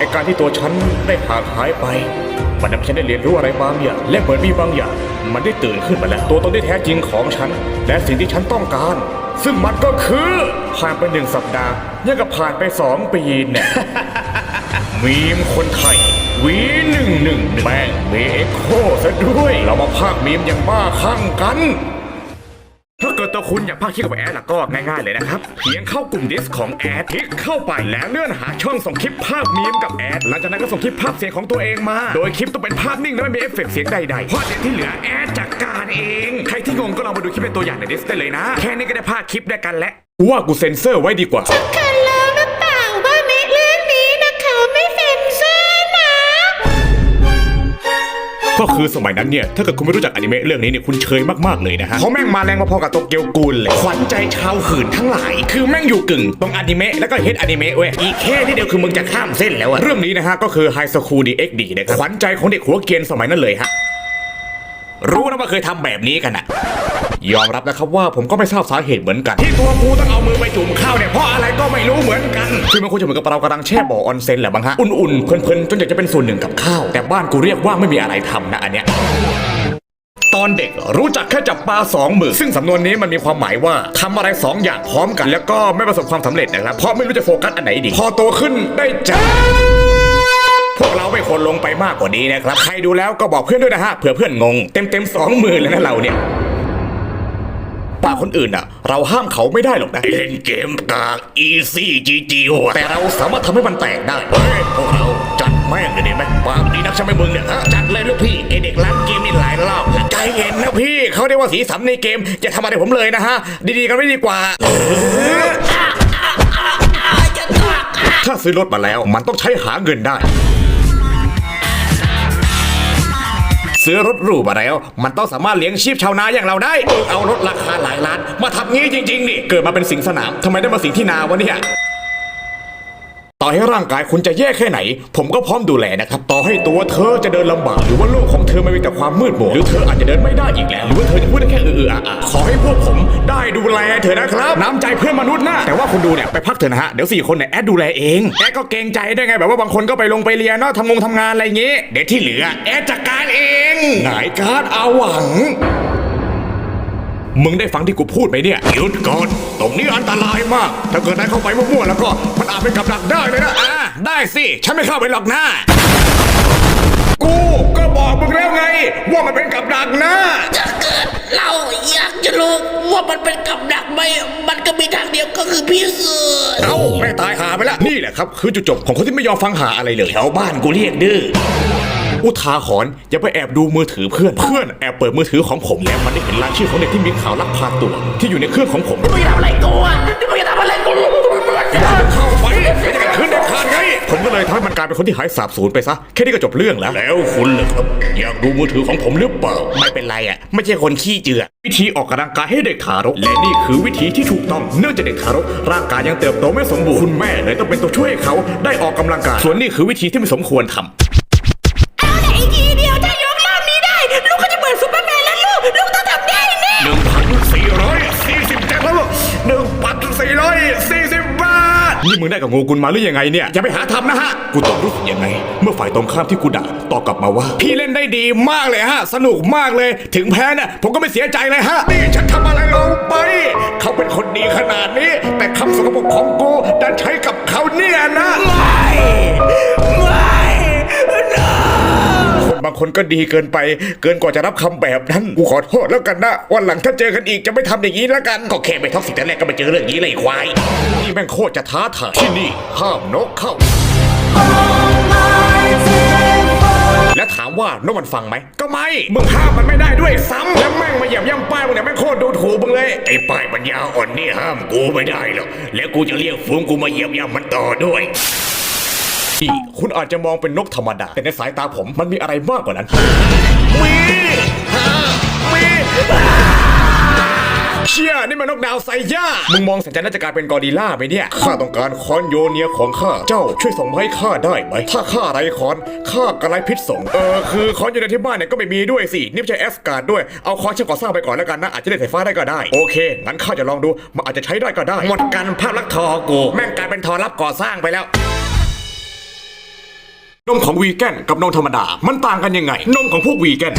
ไอการที่ตัวฉันได้ห่างหายไป มันทำให้ฉันได้เรียนรู้อะไรบางอย่างและเหมือนมีบางอย่าง มันได้ตื่นขึ้นมาแล้ว ตัวตนที่แท้จริงของฉัน และสิ่งที่ฉันต้องการ ซึ่งมันก็คือผ่านไปหนึ่งสัปดาห์ยังกับผ่านไปสองปีเนี่ยมีมคนไทยวีหนึ่งหนึ่งแม่งเมเอ็กโคซะด้วย เรามาพากมีมอย่างบ้าคลั่งกัน ตัวคุณอยากพากย์คลิปกับแอดล่ะก็ง่ายๆเลยนะครับ เพียงเข้ากลุ่มดิสของแอดคลิกเข้าไปแล้วเลื่อนหาช่องส่งคลิปภาพมีมกับแอดหลังจากนั้นก็ส่งคลิปภาพเสียงของตัวเองมา โดยคลิปต้องเป็นภาพนิ่งและไม่มีเอฟเฟกต์เสียงใดๆเพราะเดี๋ยวที่เหลือแอดจัดการเอง ใครที่งงก็ลองมาดูคลิปเป็นตัวอย่างในดิสได้เลยนะ แค่นี้ก็ได้ภาคคลิปได้วยกันแล้วว่ากูเซ็นเซอร์ไว้ดีกว่า ก็คือสมัยนั้นเนี่ยถ้าเกิดคุณไม่รู้จักอนิเมะเรื่องนี้เนี่ยคุณเชยมากๆเลยนะฮะเขาแม่งมาแรงมาพอกับโตเกียวกูลเลยขวัญใจชาวหื่นทั้งหลาย คือแม่งอยู่กึ่งตรงอนิเมะแล้วก็เฮดอนิเมะเว้ยอีกแค่ที่เดียวคือมึงจะข้ามเส้นแล้วอะเรื่องนี้นะฮะก็คือไฮสคูลดีเอ็กดีนะครับขวัญใจของเด็กหัวเกรียนสมัยนั้นเลยฮะรู้นะว่าเคยทำแบบนี้กันอะ ยอมรับนะครับว่าผมก็ไม่ทราบสาเหตุเหมือนกัน ที่ตัวกูต้องเอามือไปจุ่มข้าวเนี่ยเพราะอะไรก็ไม่รู้เหมือนกันคือมันคงจะเหมือนกับเรากำลังแช่บ่อออนเซ็นแหละบ้างฮะอุ่นๆเพลินๆจนอยากจะเป็นส่วนหนึ่งกับข้าวแต่บ้านกูเรียกว่าไม่มีอะไรทำนะอันเนี้ยตอนเด็กรู้จักแค่จับปลาสองมือซึ่งสำนวนนี้มันมีความหมายว่าทำอะไรสองอย่างพร้อมกัน แล้วก็ไม่ประสบความสำเร็จนะครับ เพราะไม่รู้จะโฟกัสอันไหนดี พอโตขึ้นได้จับพวกเราไม่ควรลงไปมากกว่านี้นะครับ ใครดูแล้วก็บอกเพื่อนด้วยนะฮะเผื่อเพื่อนงง เต็มเต็มๆสองมือเลยนะเราเนี่ย ป่าคนอื่นอะ เราห้ามเขาไม่ได้หรอกนะเล่นเกมกาก easy GG แต่เราสามารถทำให้มันแตกได้เฮ้ยพวกเราจัดแม่งเลยดีไหมปากดีนักใช่ไหมมึงเนี่ยฮะจัดเลยลูกพี่ไอเด็กร้านเกมนี่หลายรอบแล้วใจเย็นนะพี่เขาเรียกว่าสีสันในเกมอย่าทำอะไรผมเลยนะฮะ ดีๆกันไม่ดีกว่า ถ้าซื้อรถมาแล้ว มันต้องใช้หาเงินได้ ซื้อรถหรูมาแล้ว มันต้องสามารถเลี้ยงชีพชาวนาอย่างเราได้เออเอารถราคาหลายล้าน มาทำงี้จริงๆนี่เกิดมาเป็นสิงสนามทำไมได้มาสิงที่นาวะเนี่ย ต่อให้ร่างกายคุณจะแย่แค่ไหน ผมก็พร้อมดูแลนะครับ ต่อให้ตัวเธอจะเดินลำบากหรือว่าโลกของเธอไม่มีแต่ความมืดมนหรือเธออาจจะเดินไม่ได้อีกแล้ว หรือว่าเธอจะพูดได้แค่เอออออะขอให้พวกผมได้ดูแลเธอนะครับ น้ำใจเพื่อนมนุษย์นะแต่ว่าคุณดูเนี่ยไปพักเถอะนะฮะเดี๋ยวสี่คนเนี่ยแอดดูแลเองแอดก็เกรงใจได้ไงแบบว่าบางคนก็ไปลงไปเรียนเนาะทำงงทำงานอะไรอย่างงี้เดี๋ยวที่เหลือแอดจัดการเองหงายการอาหวัง มึงได้ฟังที่กูพูดไหมเนี่ยหยุดก่อน ตรงนี้อันตรายมาก ถ้าเกิดนายเข้าไปมั่วๆแล้วก็มันอาจเป็นกับดักได้เลยนะอ่าได้สิ ฉันไม่เข้าไปหรอกนะกูก็บอกมึงแล้วไง ว่ามันเป็นกับดักนะถ้าเกิดเราอยากจะรู้ว่ามันเป็นกับดักไหมมันก็มีทางเดียวก็คือพิสูจน์เอ้าแม่ตายหาไปแล้วนี่แหละครับ คือจุดจบของคนที่ไม่ยอมฟังหาอะไรเลยแถวบ้านกูเรียกดื้อ อุทาหรณ์อย่าไปแอบดูมือถือเพื่อน เพื่อนแอบเปิดมือถือของผมแล้วมันได้เห็นรายชื่อของเด็กที่มีข่าวลักพาตัว ที่อยู่ในเครื่องของผมมึงจะทำอะไรกูอะนี่มึงจะทำอะไรกูเข้าไปไม่ได้คืนเด็ดขาดไงผมก็เลยทำให้มันกลายเป็นคนที่หายสาบสูญไปซะแค่นี้ก็จบเรื่องแล้ว แล้วคุณเหรอครับ อยากดูมือถือของผมหรือเปล่า ไม่เป็นไรอะไม่ใช่คนขี้เจือวิธีออกกำลังกายให้เด็กทารกและนี่คือวิธีที่ถูกต้องเนื่องจากเด็กทารกร่างกายยังเติบโตไม่สมบูรณ์คุณแม่เลยต้องเป็นตัวช่วยให้เขาได้ออกกำลังกายส่วนนี่คือวิธีที่ไม่สมควรทำ สี่ร้อยสี่สิบบาท นี่มึงได้กับงูกุลมาหรือยังไงเนี่ย อย่าไปหาทำนะฮะ กูต้องรู้สึกยังไง เมื่อฝ่ายตรงข้ามที่กูด่าตอบกลับมาว่า พี่เล่นได้ดีมากเลยฮะ สนุกมากเลย ถึงแพ้น่ะผมก็ไม่เสียใจเลยฮะ นี่ฉันทำอะไรลงไป เขาเป็นคนดีขนาดนี้ แต่คำสกปรกของกูดันใช้กับเขาเนี่ยนะ ไม่ บางคนก็ดีเกินไป เกินกว่าจะรับคำแบบนั้นกูขอโทษแล้วกันนะวันหลังถ้าเจอกันอีกจะไม่ทำอย่างนี้แล้วกันก็แค่ไปท็อกซิกแต่แรกก็มาเจอเรื่องนี้เลยควายนี่แม่งโคตรจะท้าทายที่นี่ห้ามนกเข้าและถามว่านกมันฟังไหม ก็ไม่ มึงห้ามมันไม่ได้ด้วยซ้ำแล้วแม่งมาเหยียบย่ำป้ายมึงเนี่ยแม่งโคตรดูถูกมึงเลย ไอ้ป้ายปัญญาอ่อนนี่ห้ามกูไม่ได้หรอก แล้วกูจะเรียกฝูงกูมาเหยียบย่ำมันต่อด้วย นี่ คุณอาจจะมองเป็นนกธรรมดา แต่ในสายตาผมมันมีอะไรมากกว่านั้น มีฮะมีเชี่ยนี่มันนกดาวไซย่า มึงมองสัญญาณจะกลายเป็นกอริลล่าไหมเนี่ย ข้าต้องการคอนโยเนียของข้า เจ้าช่วยส่งมาให้ข้าได้ไหม ถ้าข้าไรคอน ข้ากระไรพิษส่ง เออคือคอนโยเนียที่บ้านเนี่ยก็ไม่มีด้วยสิ นี่ไม่ใช่แอสการ์ดด้วย เอาคอนช่างก่อสร้างไปก่อนแล้วกันนะ อาจจะได้สายฟ้าได้ก็ได้ โอเค งั้นข้าจะลองดู มันอาจจะใช้ได้ก็ได้ หมดกันภาพลักษณ์ทอกู แม่งกลายเป็นทอรับก่อสร้างไปแล้ว นมของวีแกนกับนมธรรมดา มันต่างกันยังไง นมของพวกวีแกน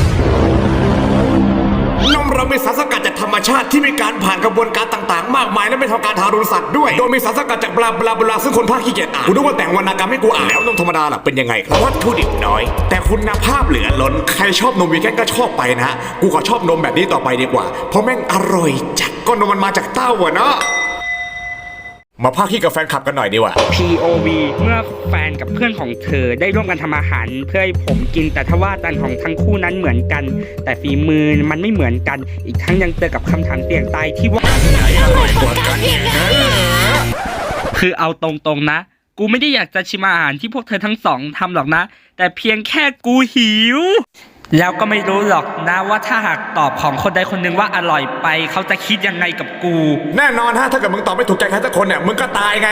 นมเรามีสารสกัดจากธรรมชาติที่มีการผ่านกระบวนการต่างๆ มากมายและไม่ทำการทารุณสัตว์ด้วย โดยมีสารสกัดจากบลาบลาบลาซึ่งคนภาคขี้เกียจอ่านกูนึกว่าแต่งวรรณกรรมให้กูอ่านแล้วนมธรรมดาล่ะเป็นยังไงครับวัตถุดิบน้อย แต่คุณภาพเหลือล้น ใครชอบนมวีแกนก็ชอบไปนะ กูขอชอบนมแบบนี้ต่อไปดีกว่า เพราะแม่งอร่อยจัดก็นมมันมาจากเต้าอะเนาะ มาภาคขี้กับแฟนคลับกันหน่อยดีกว่า POV เมื่อแฟนกับเพื่อนของเธอได้ร่วมกันทำอาหาร เพื่อให้ผมกินแต่ทว่าตันของทั้งคู่นั้นเหมือนกัน แต่ฝีมือมันไม่เหมือนกัน อีกทั้งยังเจอกับคำถามเสี่ยงตายที่ว่าคือเอาตรงๆนะ กูไม่ได้อยากจะชิมอาหารที่พวกเธอทั้งสองทำหรอกนะ แต่เพียงแค่กูหิว แล้วก็ไม่รู้หรอกนะว่าถ้าหากตอบของคนใดคนหนึ่งว่าอร่อยไป เขาจะคิดยังไงกับกู แน่นอนฮะถ้าเกิดมึงตอบไม่ถูกใจใครสักคนเนี่ยมึงก็ตายไง